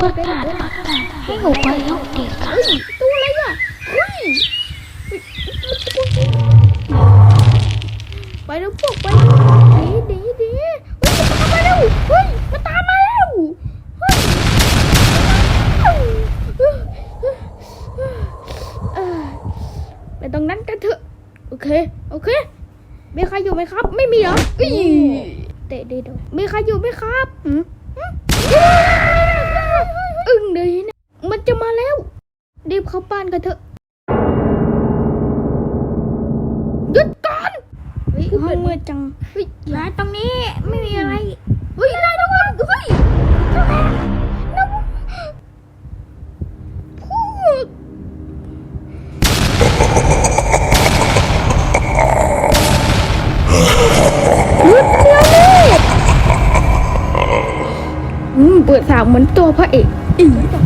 ประกาศให้อพยพเด็กค่ะตัวอะไรอะเฮ้ยไปแล้วพวกไปดีดีดีเฮ้ยมันตามมาแล้วเฮ้ยมันตามมาแล้วเฮ้ยเออไปตรงนั้นกันเถอะโอเคโอเคมีใครอยู่ไหมครับ ไม่มีเหรอเตะดีดมีใครอยู่ไหมครับหืมหืมอึ้งเลยเนี่ยมันจะมาแล้วรีบ เข้าบ้านกันเถอะหยุดก่อนเฮ้ยห้องมืดจังเฮ้ยร้านตรงนี้ไม่มีอะไรเฮ้ยอะไรนะวะเฮ้ยน้ำพูดหยุดเดี๋ยวนี้อืมเปิดสาวเหมือนตัวพระเอกอีบอก